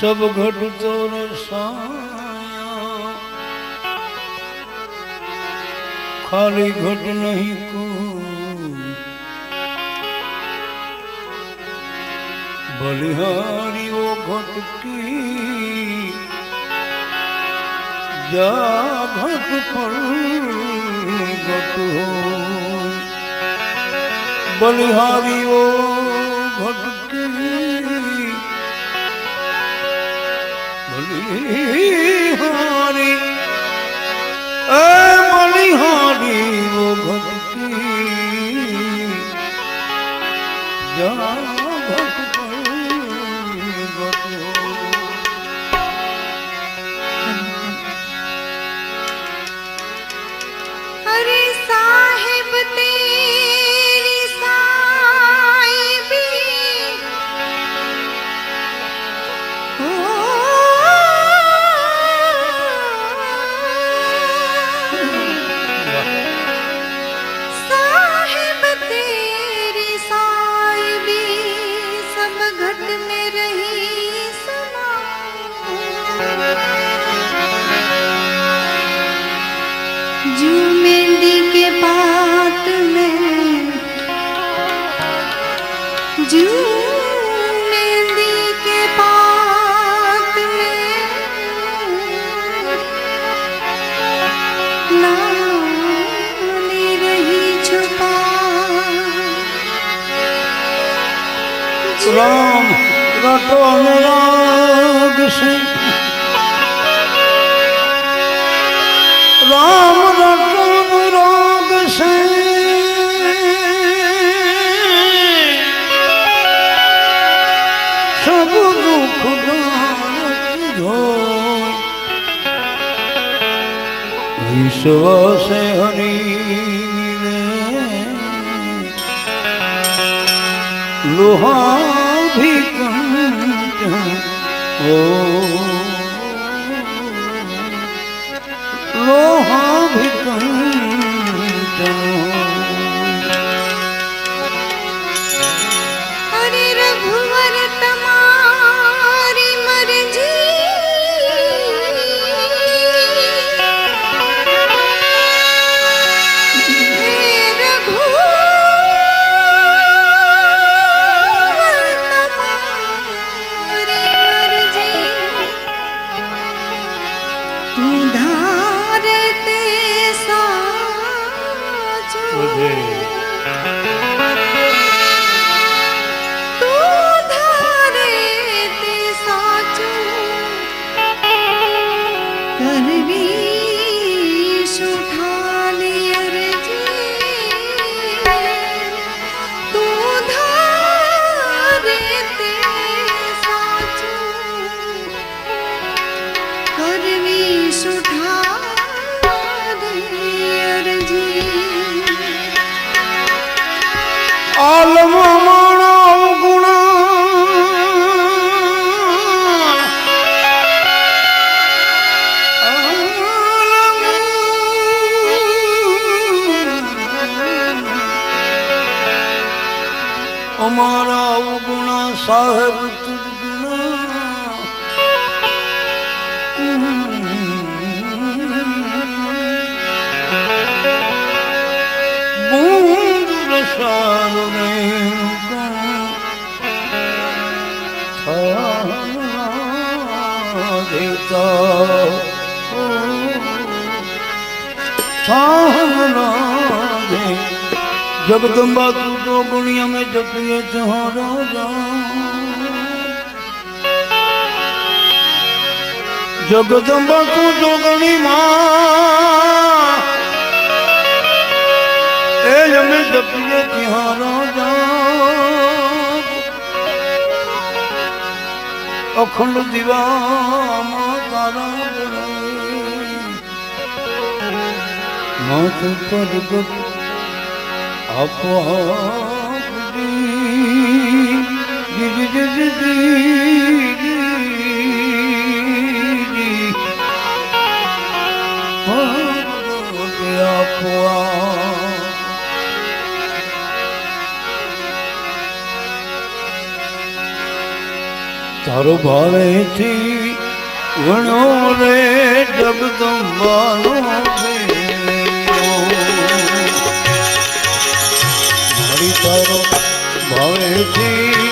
सब घट तो रसाया खाली घट नहीं को बलिहारी वो घट की જગ પ્રગટ હો બલિહારીઓ ભક્તિ બલિહારી એ બલિહારી ભક્તિ જગ રામ રટો રાગ છે રામ રટો રાગ છે સબ દુઃખ વિશ્વ સે હરી લોહા Oh Allah'ım જગદંબા તું તો ગુણિયા મેં જપીએ તમારો જગદંબા તું તો ગણી માં એ જમે જપીએ તિહારો અખંડ દીવામાં તારા માથ તારો ભાવેથી વણો રે જગદંબાનો છે કરો ભવેથી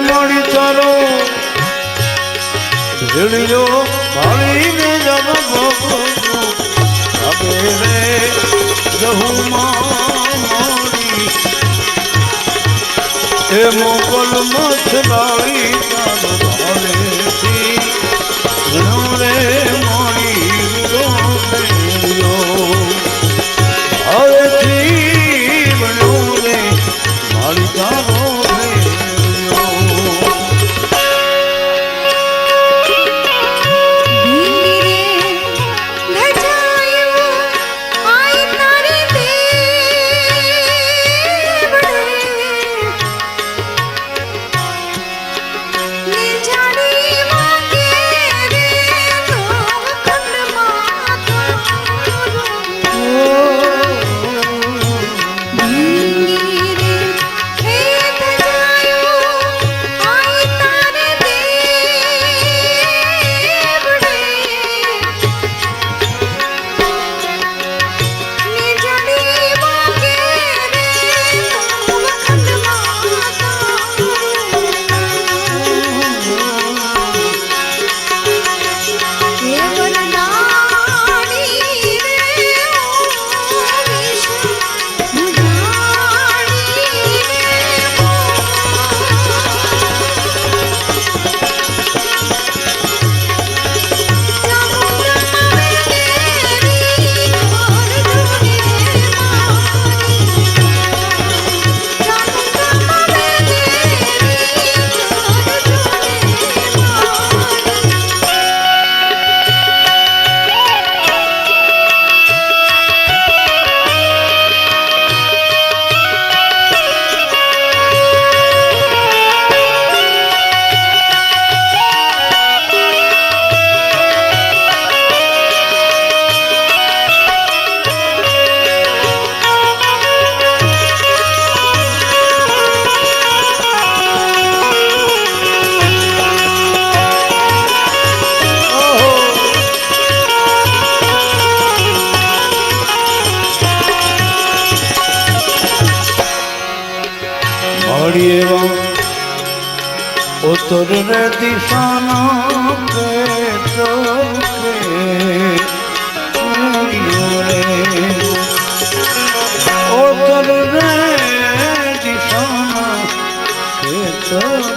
મણી કરો ભીડ્યો ભાવીને જબ હવે રે જહું મોડી. એ મોગલ હવે જીવનો રે મારી તારો રે. Oh.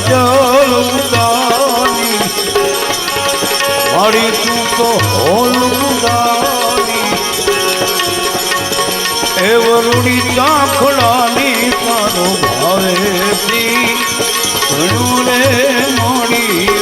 કાજલ ઉદારી મારી તું તો હોલ ઉદારી એ વરુડી ચાખડાની તારો ભાવે ઘણું રે મોડી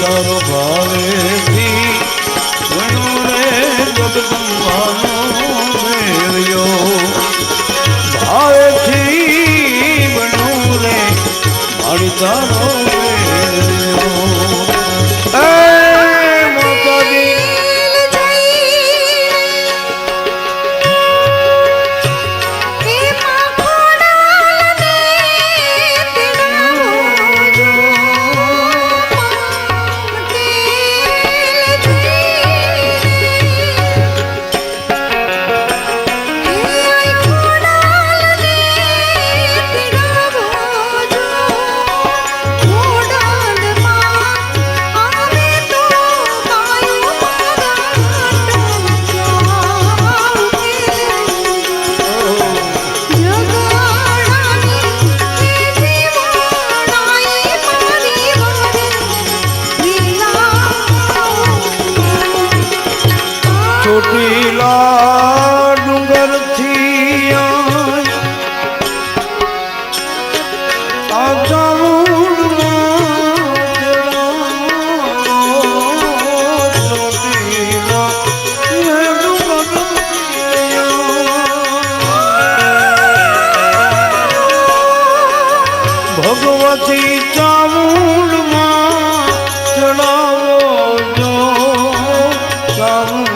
તારો ભાવેથી ઘણો રે જગદંબાનો મેળ્યો ભાવેથી ઘણો તારો song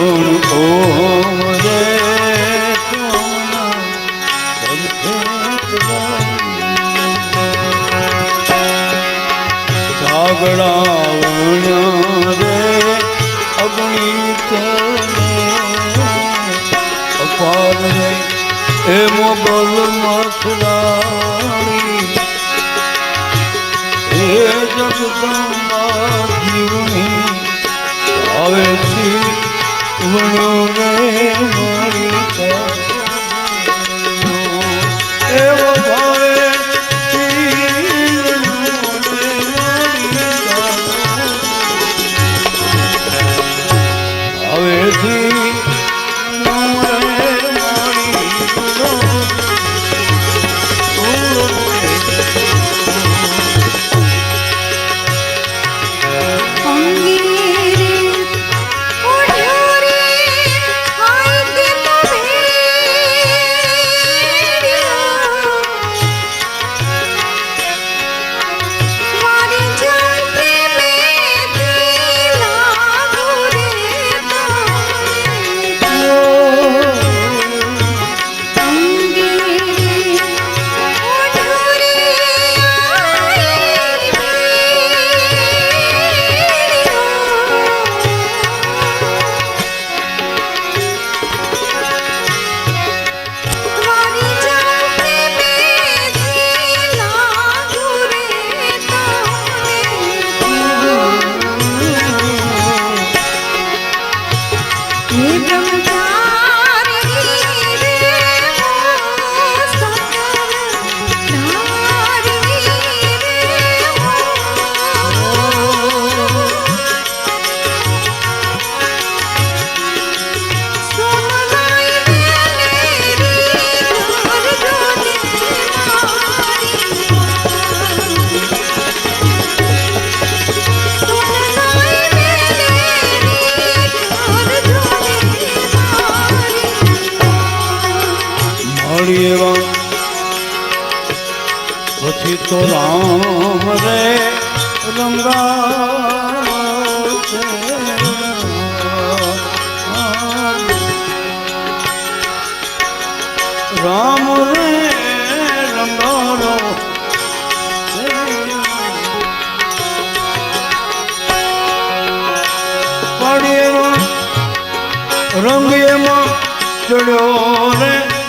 ગુણ ઓમ રંગ એમાં ચડ્યો રે.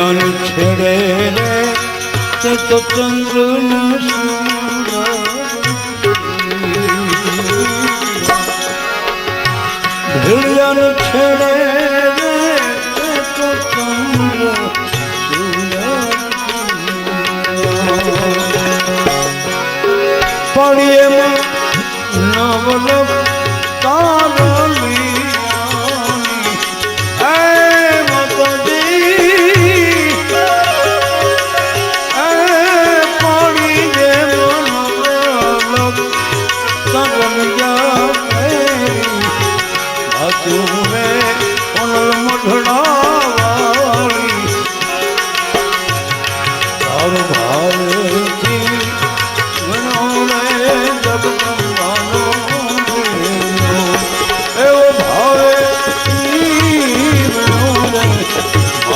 અન છેડે ચંદ્ર ભીડિયાનું છેડે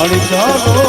আর যাব